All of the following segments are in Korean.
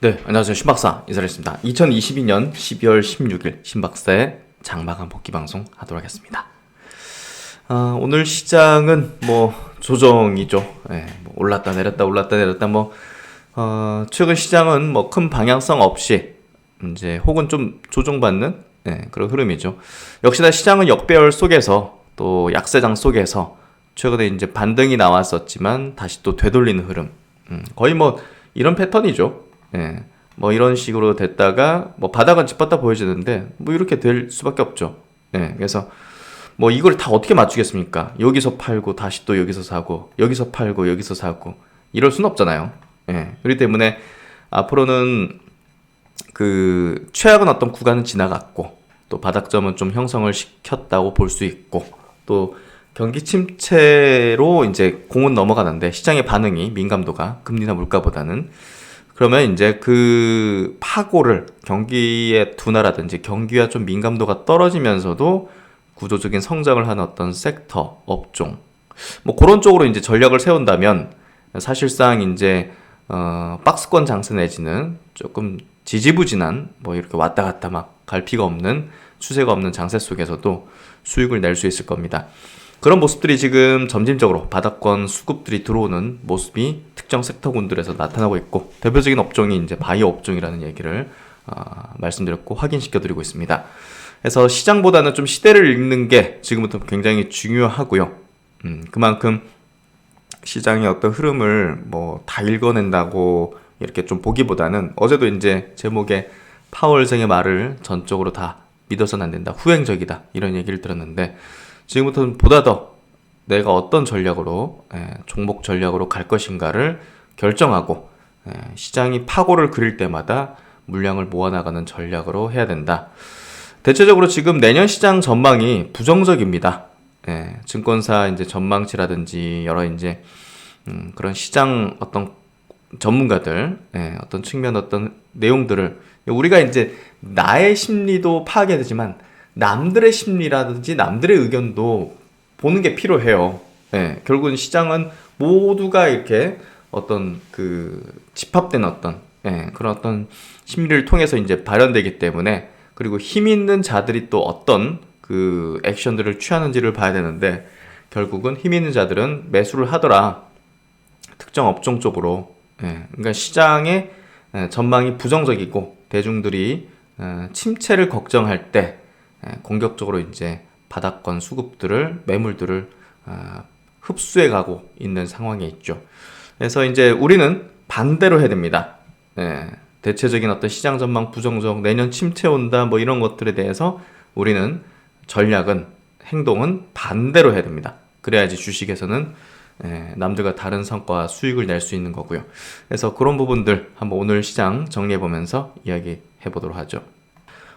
네, 안녕하세요. 신박사 인사드리겠습니다. 2022년 12월 16일 신박사의 장마감 복귀 방송 하도록 하겠습니다. 아, 오늘 시장은 뭐 조정이죠. 예, 뭐 올랐다 내렸다 올랐다 내렸다 뭐 어, 최근 시장은 뭐 큰 방향성 없이 이제 혹은 좀 조정받는 예, 그런 흐름이죠. 역시나 시장은 역배열 속에서 또 약세장 속에서 최근에 이제 반등이 나왔었지만 다시 또 되돌리는 흐름. 음, 거의 뭐 이런 패턴이죠. 예. 뭐 이런 식으로 됐다가 뭐 바닥은 짚었다 보여지는데 뭐 이렇게 될 수밖에 없죠. 예. 그래서 뭐 이걸 다 어떻게 맞추겠습니까? 여기서 팔고 다시 또 여기서 사고 여기서 팔고 여기서 사고 이럴 수는 없잖아요. 예. 그렇기 때문에 앞으로는 그 최악은 어떤 구간은 지나갔고 또 바닥점은 좀 형성을 시켰다고 볼 수 있고 또 경기 침체로 이제 공은 넘어가는데 시장의 반응이 민감도가 금리나 물가보다는 그러면 이제 그 파고를 경기의 둔화라든지 경기와 좀 민감도가 떨어지면서도 구조적인 성장을 하는 어떤 섹터, 업종, 뭐 그런 쪽으로 이제 전략을 세운다면 사실상 이제 어, 박스권 장세 내지는 조금 지지부진한 뭐 이렇게 왔다 갔다 막 갈피가 없는 추세가 없는 장세 속에서도 수익을 낼 수 있을 겁니다. 그런 모습들이 지금 점진적으로 바닥권 수급들이 들어오는 모습이 특정 섹터군들에서 나타나고 있고 대표적인 업종이 이제 바이오 업종이라는 얘기를 어, 말씀드렸고 확인시켜드리고 있습니다. 그래서 시장보다는 좀 시대를 읽는 게 지금부터 굉장히 중요하고요. 음, 그만큼 시장의 어떤 흐름을 뭐 다 읽어낸다고 이렇게 좀 보기보다는 어제도 이제 제목에 파월생의 말을 전적으로 다 믿어서는 안 된다. 후행적이다. 이런 얘기를 들었는데 지금부터는 보다 더 내가 어떤 전략으로 예, 종목 전략으로 갈 것인가를 결정하고 예, 시장이 파고를 그릴 때마다 물량을 모아나가는 전략으로 해야 된다. 대체적으로 지금 내년 시장 전망이 부정적입니다. 예, 증권사 이제 전망치라든지 여러 이제 음, 그런 시장 어떤 전문가들 예, 어떤 측면 어떤 내용들을 우리가 이제 나의 심리도 파악해야 되지만 남들의 심리라든지 남들의 의견도 보는 게 필요해요. 예, 결국은 시장은 모두가 이렇게 어떤 그 집합된 어떤 예, 그런 어떤 심리를 통해서 이제 발현되기 때문에 그리고 힘 있는 자들이 또 어떤 그 액션들을 취하는지를 봐야 되는데 결국은 힘 있는 자들은 매수를 하더라 특정 업종 쪽으로 예, 그러니까 시장의 예, 전망이 부정적이고 대중들이 어, 침체를 걱정할 때 예, 공격적으로 이제 바닥권 수급들을 매물들을 아, 흡수해 가고 있는 상황에 있죠. 그래서 이제 우리는 반대로 해야 됩니다. 예, 대체적인 어떤 시장 전망 부정적 내년 침체 온다 뭐 이런 것들에 대해서 우리는 전략은 행동은 반대로 해야 됩니다. 그래야지 주식에서는 예, 남들과 다른 성과 수익을 낼 수 있는 거고요. 그래서 그런 부분들 한번 오늘 시장 정리해 보면서 이야기해 보도록 하죠.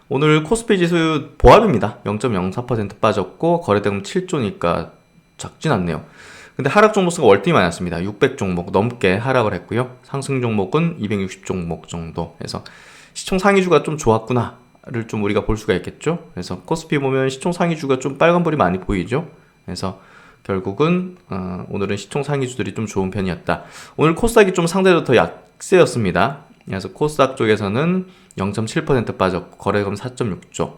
오늘 코스피 지수 보합입니다. 0.04% 빠졌고 거래대금 7조니까 작진 않네요. 근데 하락 종목 수가 월등히 많았습니다. 600 종목 넘게 하락을 했고요. 상승 종목은 260 종목 정도. 해서 시총 상위주가 좀 좋았구나를 좀 우리가 볼 수가 있겠죠. 그래서 코스피 보면 시총 상위주가 좀 빨간불이 많이 보이죠. 그래서 결국은 어, 오늘은 시총 상위주들이 좀 좋은 편이었다. 오늘 코스닥이 좀 상대적으로 더 약세였습니다. 그래서 코스닥 쪽에서는 0.7% 빠졌고 거래금 4.6조.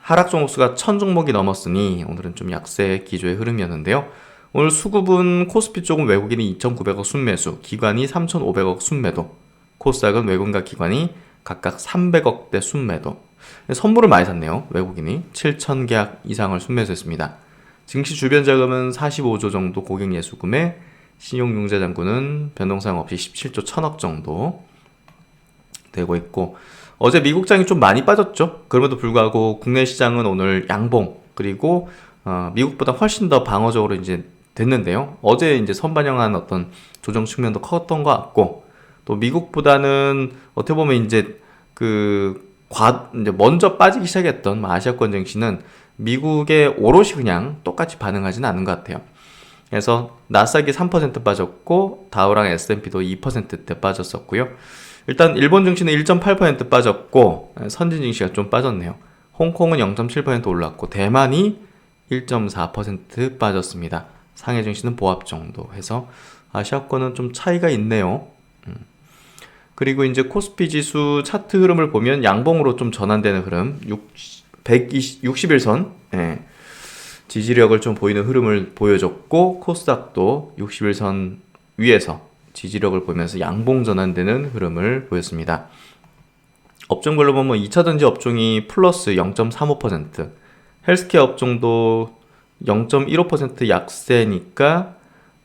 하락 종목수가 1000 종목이 넘었으니 오늘은 좀 약세 기조의 흐름이었는데요. 오늘 수급은 코스피 쪽은 외국인이 2,900억 순매수, 기관이 3,500억 순매도, 코스닥은 외국인과 기관이 각각 300억대 순매도. 선물을 많이 샀네요. 외국인이 7,000계약 이상을 순매수했습니다. 증시 주변 자금은 45조 정도 고객 예수금에 신용융자 잔고는 변동사항 없이 17조 1000억 정도 되고 있고 어제 미국장이 좀 많이 빠졌죠. 그럼에도 불구하고 국내 시장은 오늘 양봉 그리고 어, 미국보다 훨씬 더 방어적으로 이제 됐는데요. 어제 이제 선반영한 어떤 조정 측면도 컸던 것 같고 또 미국보다는 어떻게 보면 이제 그 과, 이제 먼저 빠지기 시작했던 뭐 아시아권 증시는 미국의 오롯이 그냥 똑같이 반응하지는 않은 것 같아요. 그래서 나스닥이 3% 빠졌고 다우랑 S&P도 2%대 빠졌었고요. 일단 일본 증시는 1.8% 빠졌고 선진 증시가 좀 빠졌네요. 홍콩은 0.7% 올랐고 대만이 1.4% 빠졌습니다. 상해 증시는 보합 정도 해서 아시아권은 좀 차이가 있네요. 음. 그리고 이제 코스피 지수 차트 흐름을 보면 양봉으로 좀 전환되는 흐름, 120, 61선, 예. 지지력을 좀 보이는 흐름을 보여줬고, 코스닥도 61선 위에서 지지력을 보면서 양봉 전환되는 흐름을 보였습니다. 업종별로 보면 2차 전지 업종이 플러스 0.35%, 헬스케어 업종도 0.15% 약세니까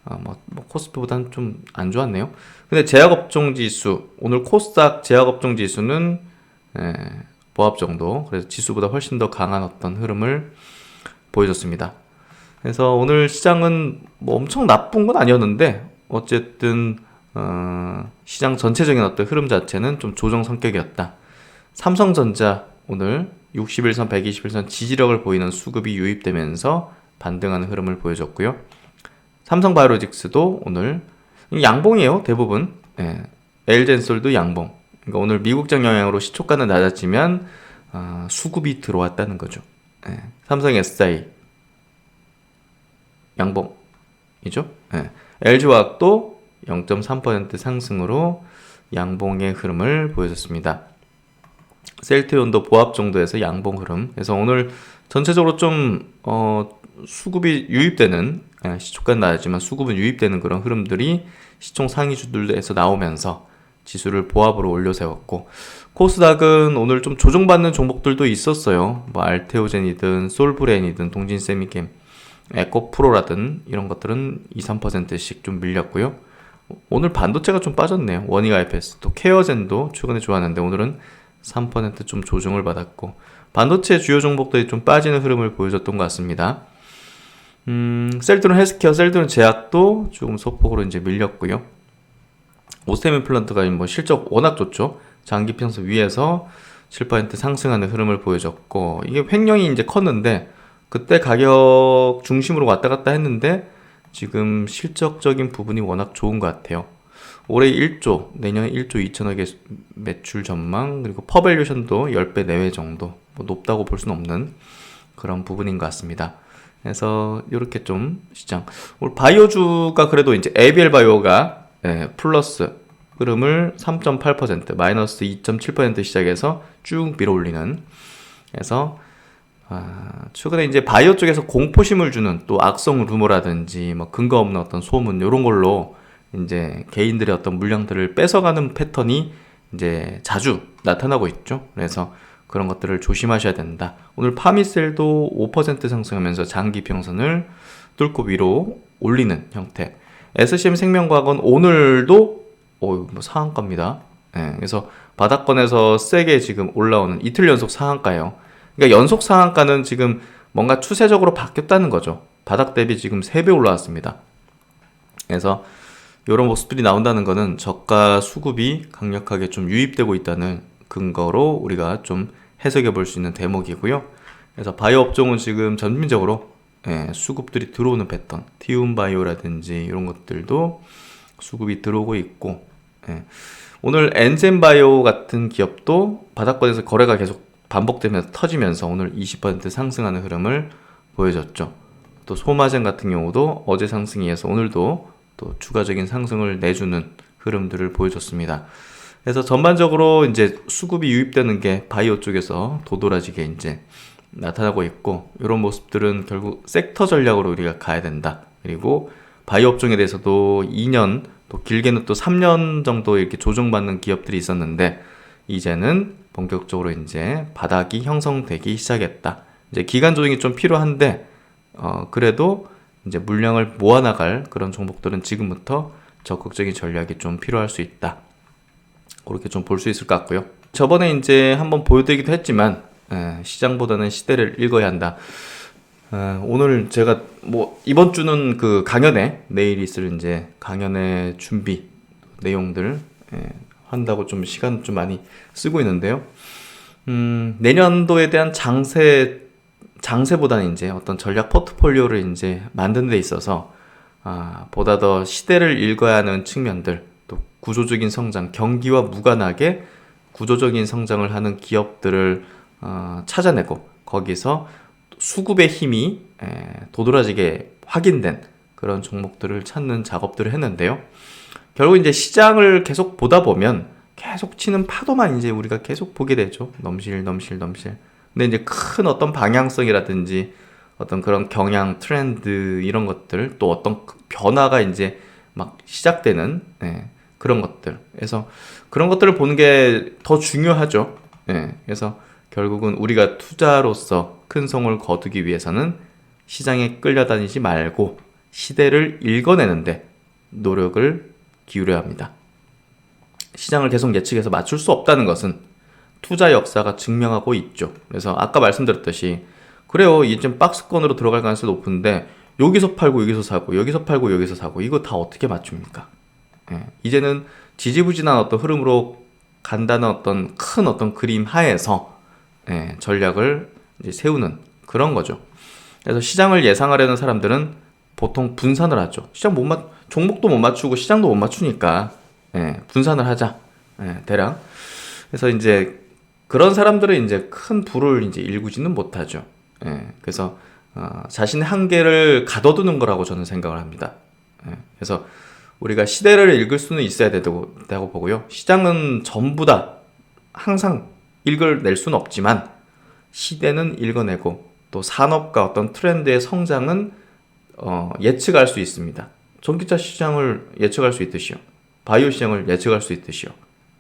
아, 뭐, 뭐 코스피보다는 좀 안 좋았네요. 근데 제약업종 지수 오늘 코스닥 제약업종 지수는 예, 보합 정도 그래서 지수보다 훨씬 더 강한 어떤 흐름을 보여줬습니다. 그래서 오늘 시장은 뭐 엄청 나쁜 건 아니었는데 어쨌든 어, 시장 전체적인 어떤 흐름 자체는 좀 조정 성격이었다. 삼성전자 오늘 61선, 121선 지지력을 보이는 수급이 유입되면서 반등하는 흐름을 보여줬고요. 삼성바이오로직스도 오늘 양봉이에요 대부분. 예. 엘젠솔도 양봉. 그러니까 오늘 미국장 영향으로 시초가는 낮았지만 아, 수급이 들어왔다는 거죠. 예. 삼성 SI 양봉이죠. 예. LG화학도 0.3% 상승으로 양봉의 흐름을 보여줬습니다. 셀트온도 보합 정도에서 양봉 흐름. 그래서 오늘 전체적으로 좀 어, 수급이 유입되는 예, 시초가는 낮았지만 수급은 유입되는 그런 흐름들이 시총 상위주들에서 나오면서 지수를 보합으로 올려 세웠고 코스닥은 오늘 좀 조정받는 종목들도 있었어요. 뭐 알테오젠이든 솔브렌이든 동진세미캠, 에코 프로라든 이런 것들은 2, 3%씩 좀 밀렸고요. 오늘 반도체가 좀 빠졌네요. 원익 IPS 또 케어젠도 최근에 좋았는데 오늘은 3%좀 조정을 받았고 반도체 주요 종목들이 좀 빠지는 흐름을 보여줬던 것 같습니다. 음, 셀드론 헬스케어, 셀드론 제약도 조금 소폭으로 이제 밀렸고요. 오스테민 플란트가 뭐 실적 워낙 좋죠. 장기 평선 위에서 7% 상승하는 흐름을 보여줬고 이게 횡령이 이제 컸는데 그때 가격 중심으로 왔다 갔다 했는데 지금 실적적인 부분이 워낙 좋은 것 같아요. 올해 1조, 내년에 1조 2천억의 매출 전망, 그리고 퍼밸류션도 10배 내외 정도, 뭐 높다고 볼 수는 없는 그런 부분인 것 같습니다. 그래서 이렇게 좀 시장 오늘 바이오주가 그래도 이제 에비엘 바이오가 예, 플러스 흐름을 3.8% 마이너스 2.7% 시작해서 쭉 밀어올리는 그래서 아, 최근에 이제 바이오 쪽에서 공포심을 주는 또 악성 루머라든지 뭐 근거 없는 어떤 소문 이런 걸로 이제 개인들의 어떤 물량들을 뺏어가는 패턴이 이제 자주 나타나고 있죠. 그래서 그런 것들을 조심하셔야 된다. 오늘 파미셀도 5% 상승하면서 장기 평선을 뚫고 위로 올리는 형태. SCM 생명과학은 오늘도 어, 뭐 상한가입니다. 네, 그래서 바닥권에서 세게 지금 올라오는 이틀 연속 상한가예요. 그러니까 연속 상한가는 지금 뭔가 추세적으로 바뀌었다는 거죠. 바닥 대비 지금 3배 올라왔습니다. 그래서 이런 모습들이 나온다는 것은 저가 수급이 강력하게 좀 유입되고 있다는 근거로 우리가 좀 해석해 볼 수 있는 대목이고요. 그래서 바이오 업종은 지금 전민적으로 예, 수급들이 들어오는 패턴, 티움 바이오라든지 이런 것들도 수급이 들어오고 있고 예. 오늘 엔젠 바이오 같은 기업도 바닥권에서 거래가 계속 반복되면서 터지면서 오늘 20% 상승하는 흐름을 보여줬죠. 또 소마젠 같은 경우도 어제 상승이 해서 오늘도 또 추가적인 상승을 내주는 흐름들을 보여줬습니다. 그래서 전반적으로 이제 수급이 유입되는 게 바이오 쪽에서 도드라지게 이제 나타나고 있고 이런 모습들은 결국 섹터 전략으로 우리가 가야 된다. 그리고 바이오 업종에 대해서도 2년 또 길게는 또 3년 정도 이렇게 조정받는 기업들이 있었는데 이제는 본격적으로 이제 바닥이 형성되기 시작했다. 이제 기간 조정이 좀 필요한데 어 그래도 이제 물량을 모아나갈 그런 종목들은 지금부터 적극적인 전략이 좀 필요할 수 있다. 그렇게 좀 볼 수 있을 것 같고요. 저번에 이제 한번 보여드리기도 했지만 에, 시장보다는 시대를 읽어야 한다. 에, 오늘 제가 뭐 이번 주는 그 강연에 내일 있을 이제 강연의 준비 내용들 에, 한다고 좀 시간 좀 많이 쓰고 있는데요. 음, 내년도에 대한 장세 장세보다는 이제 어떤 전략 포트폴리오를 이제 만드는 데 있어서 아, 보다 더 시대를 읽어야 하는 측면들 또 구조적인 성장 경기와 무관하게 구조적인 성장을 하는 기업들을 어, 찾아내고 거기서 수급의 힘이 에, 도드라지게 확인된 그런 종목들을 찾는 작업들을 했는데요. 결국 이제 시장을 계속 보다 보면 계속 치는 파도만 이제 우리가 계속 보게 되죠. 넘실, 넘실, 넘실. 근데 이제 큰 어떤 방향성이라든지 어떤 그런 경향, 트렌드 이런 것들 또 어떤 변화가 이제 막 시작되는 예, 그런 것들. 그래서 그런 것들을 보는 게 더 중요하죠. 예, 그래서 결국은 우리가 투자로서 큰 성을 거두기 위해서는 시장에 끌려다니지 말고 시대를 읽어내는데 노력을 기울여야 합니다. 시장을 계속 예측해서 맞출 수 없다는 것은 투자 역사가 증명하고 있죠. 그래서 아까 말씀드렸듯이 그래요. 이제 박스권으로 들어갈 가능성이 높은데 여기서 팔고 여기서 사고 여기서 팔고 여기서 사고 이거 다 어떻게 맞춥니까? 예, 이제는 지지부진한 어떤 흐름으로 간다는 어떤 큰 어떤 그림 하에서 예, 전략을 세우는 그런 거죠. 그래서 시장을 예상하려는 사람들은 보통 분산을 하죠. 시장 못 맞, 종목도 못 맞추고 시장도 못 맞추니까 예, 분산을 하자. 예, 대략. 그래서 이제 그런 사람들은 이제 큰 부를 이제 일구지는 못하죠. 예, 그래서 어, 자신의 한계를 가둬두는 거라고 저는 생각을 합니다. 예, 그래서 우리가 시대를 읽을 수는 있어야 되고, 되고 보고요. 시장은 전부 다 항상 읽어낼 수는 없지만 시대는 읽어내고 또 산업과 어떤 트렌드의 성장은 어, 예측할 수 있습니다. 전기차 시장을 예측할 수 있듯이요. 바이오 시장을 예측할 수 있듯이요.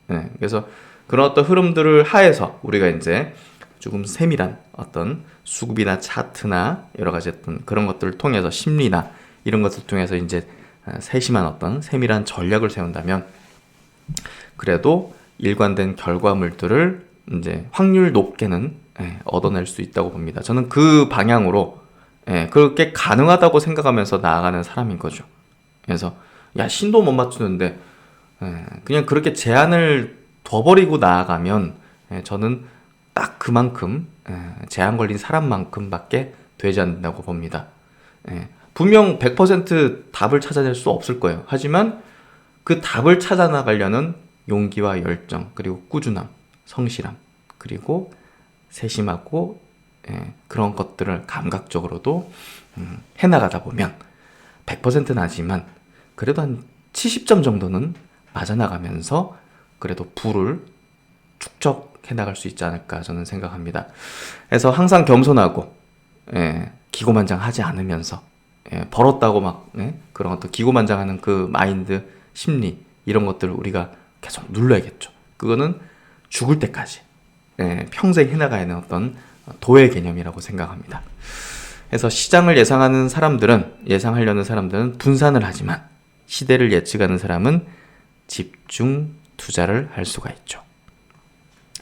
네, 그래서 그런 어떤 흐름들을 하에서 우리가 이제 조금 세밀한 어떤 수급이나 차트나 여러 가지 어떤 그런 것들을 통해서 심리나 이런 것을 통해서 이제 세심한 어떤 세밀한 전략을 세운다면 그래도 일관된 결과물들을 이제 확률 높게는 예, 얻어낼 수 있다고 봅니다. 저는 그 방향으로 예, 그렇게 가능하다고 생각하면서 나아가는 사람인 거죠. 그래서 야 신도 못 맞추는데 예, 그냥 그렇게 제한을 둬버리고 나아가면 예, 저는 딱 그만큼 예, 제한 걸린 사람만큼밖에 되지 않는다고 봅니다. 예, 분명 100% 답을 찾아낼 수 없을 거예요. 하지만 그 답을 찾아 나가려는 용기와 열정 그리고 꾸준함, 성실함 그리고 세심하고 예, 그런 것들을 감각적으로도 음, 해나가다 보면 100%는 아니지만 그래도 한 70점 정도는 맞아나가면서 그래도 부를 축적해 나갈 수 있지 않을까 저는 생각합니다. 그래서 항상 겸손하고 예, 기고만장하지 않으면서 예, 벌었다고 막 예, 그런 어떤 기고만장하는 그 마인드, 심리 이런 것들을 우리가 계속 눌러야겠죠. 그거는 죽을 때까지 예, 평생 해나가야 하는 어떤 도의 개념이라고 생각합니다. 그래서 시장을 예상하는 사람들은 예상하려는 사람들은 분산을 하지만 시대를 예측하는 사람은 집중 투자를 할 수가 있죠.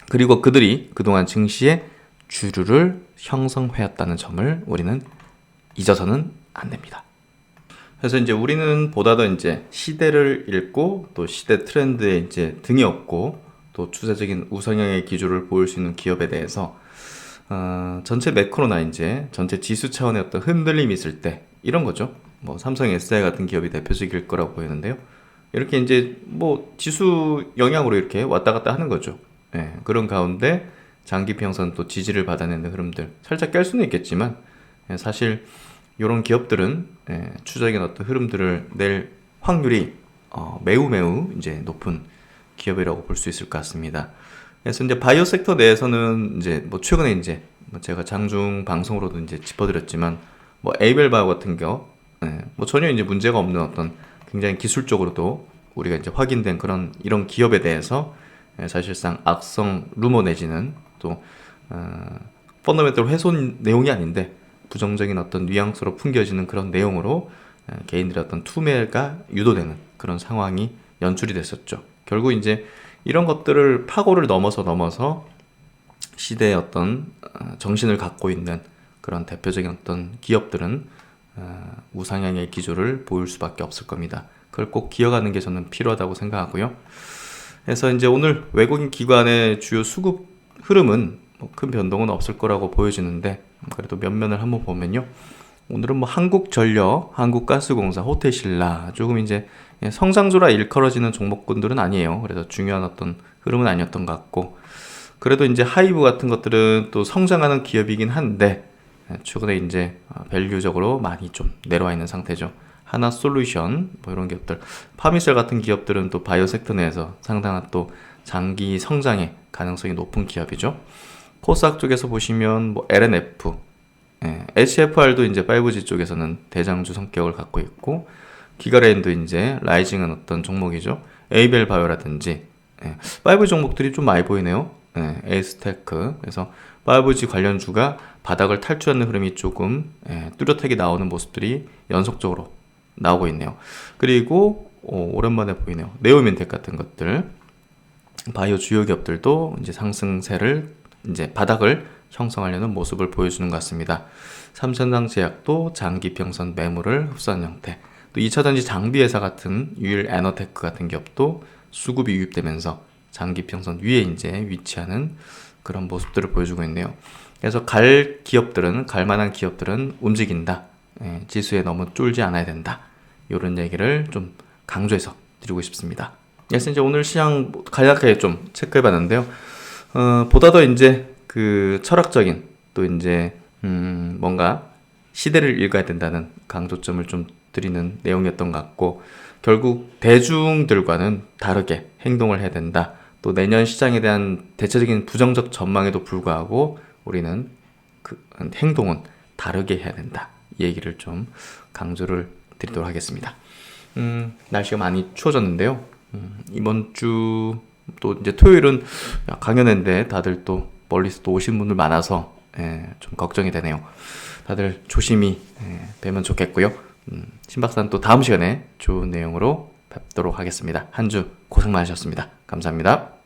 그리고 그들이 그동안 증시의 주류를 형성해왔다는 점을 우리는 잊어서는 안 됩니다. 그래서 이제 우리는 보다 더 이제 시대를 읽고 또 시대 트렌드에 이제 등이 없고 또 추세적인 우상향의 기조를 보일 수 있는 기업에 대해서 어, 전체 매크로나 이제 전체 지수 차원의 어떤 흔들림이 있을 때 이런 거죠. 뭐 삼성 SI 같은 기업이 대표적일 거라고 보이는데요. 이렇게 이제 뭐 지수 영향으로 이렇게 왔다 갔다 하는 거죠. 예, 그런 가운데 장기 평선 또 지지를 받아내는 흐름들 살짝 깰 수는 있겠지만 예, 사실 이런 기업들은 예, 추적인 어떤 흐름들을 낼 확률이 어, 매우 매우 이제 높은 기업이라고 볼 수 있을 것 같습니다. 그래서 이제 바이오 섹터 내에서는 이제 뭐 최근에 이제 뭐 제가 장중 방송으로도 이제 짚어드렸지만 뭐 에이벨 바이오 같은 겨, 예, 뭐 전혀 이제 문제가 없는 어떤 굉장히 기술적으로도 우리가 이제 확인된 그런 이런 기업에 대해서 예, 사실상 악성 루머 내지는 또 어, 펀더멘털 훼손 내용이 아닌데 부정적인 어떤 뉘앙스로 풍겨지는 그런 내용으로 예, 개인들의 어떤 투매가 유도되는 그런 상황이 연출이 됐었죠. 결국 이제 이런 것들을 파고를 넘어서 넘어서 시대의 어떤 어, 정신을 갖고 있는 그런 대표적인 어떤 기업들은 어, 우상향의 기조를 보일 수밖에 없을 겁니다. 그걸 꼭 기억하는 게 저는 필요하다고 생각하고요. 그래서 이제 오늘 외국인 기관의 주요 수급 흐름은 뭐 큰 변동은 없을 거라고 보여지는데 그래도 몇 면을 한번 보면요. 오늘은 뭐 한국전력, 한국가스공사, 호텔신라 조금 이제 성장주라 일컬어지는 종목군들은 아니에요. 그래서 중요한 어떤 흐름은 아니었던 것 같고 그래도 이제 하이브 같은 것들은 또 성장하는 기업이긴 한데 최근에 이제 밸류적으로 많이 좀 내려와 있는 상태죠. 하나 솔루션 뭐 이런 기업들, 파미셀 같은 기업들은 또 바이오 섹터 내에서 상당한 또 장기 성장의 가능성이 높은 기업이죠. 코스닥 쪽에서 보시면 뭐 LNF, 예, HFR도 이제 5G 쪽에서는 대장주 성격을 갖고 있고 기가레인도 이제 라이징은 어떤 종목이죠. 에이벨 바이오라든지 예, 5G 종목들이 좀 많이 보이네요. 예, 에이스테크 그래서 5G 관련주가 바닥을 탈출하는 흐름이 조금 예, 뚜렷하게 나오는 모습들이 연속적으로 나오고 있네요. 그리고 어, 오랜만에 보이네요. 네오민텍 같은 것들 바이오 주요 기업들도 이제 상승세를 이제 바닥을 형성하려는 모습을 보여주는 것 같습니다. 삼천당 제약도 장기 평선 매물을 흡수한 형태. 또 2차전지 장비 회사 같은 유일 에너테크 같은 기업도 수급이 유입되면서 장기 평선 위에 이제 위치하는 그런 모습들을 보여주고 있네요. 그래서 갈 기업들은 갈 만한 기업들은 움직인다. 예, 지수에 너무 쫄지 않아야 된다. 이런 얘기를 좀 강조해서 드리고 싶습니다. 그래서 이제 오늘 시장 간략하게 좀 체크해봤는데요. 어, 보다 더 이제 그 철학적인 또 이제 음, 뭔가 시대를 읽어야 된다는 강조점을 좀 드리는 내용이었던 것 같고 결국 대중들과는 다르게 행동을 해야 된다. 또 내년 시장에 대한 대체적인 부정적 전망에도 불구하고 우리는 그 행동은 다르게 해야 된다. 이 얘기를 좀 강조를 드리도록 하겠습니다. 음, 날씨가 많이 추워졌는데요. 음, 이번 주 또 이제 토요일은 강연회인데 다들 또 멀리서 또 오신 분들 많아서 예, 좀 걱정이 되네요. 다들 조심히 예, 뵈면 좋겠고요. 음, 신박사는 또 다음 시간에 좋은 내용으로 뵙도록 하겠습니다. 한 주 고생 많으셨습니다. 감사합니다.